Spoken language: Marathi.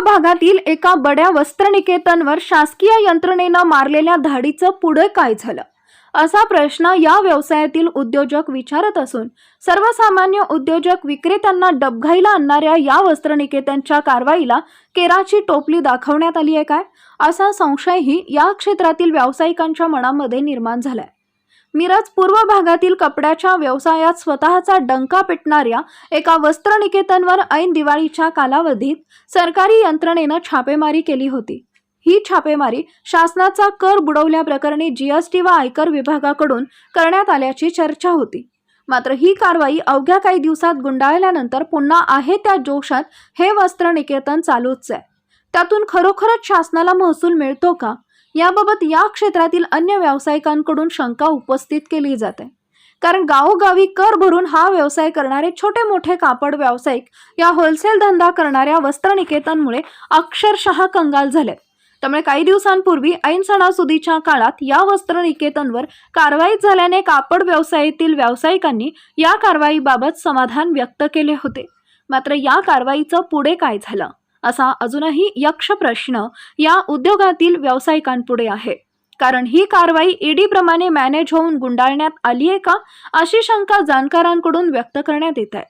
भागातील एका बड्या वस्त्रनिकेतनवर शासकीय यंत्रणेनं मारलेल्या धाडीचं पुढे काय झालं? असा प्रश्न या व्यवसायातील उद्योजक विचारत असून सर्वसामान्य उद्योजक विक्रेत्यांना डबघाईला आणणाऱ्या या वस्त्रनिकेतनच्या कारवाईला केराची टोपली दाखवण्यात आली आहे काय? असा संशयही या क्षेत्रातील व्यावसायिकांच्या मनामध्ये निर्माण झालाय. मिरज पूर्व भागातील कपड्याच्या व्यवसायात स्वतःचा डंका पिटणाऱ्या एका वस्त्रनिकेतनवर ऐन दिवाळीच्या कालावधीत सरकारी यंत्रणेनं छापेमारी केली होती. ही छापेमारी शासनाचा कर बुडवल्याप्रकरणी जीएसटी व आयकर विभागाकडून करण्यात आल्याची चर्चा होती. मात्र ही कारवाई अवघ्या काही दिवसात गुंडाळल्यानंतर पुन्हा आहे त्या जोशात हे वस्त्रनिकेतन चालूच आहे. त्यातून खरोखरच शासनाला महसूल मिळतो का? याबाबत या क्षेत्रातील अन्य व्यावसायिकांकडून शंका उपस्थित केली जाते. कारण गावोगावी कर भरून हा व्यवसाय करणारे छोटे मोठे कापड व्यावसायिक या होलसेल धंदा करणाऱ्या वस्त्रनिकेतनमुळे अक्षरशः कंगाल झाले त्यामुळे काही दिवसांपूर्वी ऐन सणासुदीच्या काळात या वस्त्रनिकेतनवर कारवाई झाल्याने कापड व्यवसायातील व्यावसायिकांनी या कारवाईबाबत समाधान व्यक्त केले होते. मात्र या कारवाईचं पुढे काय झालं? असा अजूनही यक्ष प्रश्न या उद्योगातील व्यावसायिकांपुढे आहे. कारण ही कारवाई ईडीप्रमाणे मॅनेज होऊन गुंडाळण्यात आली आहे का अशी शंका जाणकारांकडून व्यक्त करण्यात येत आहे.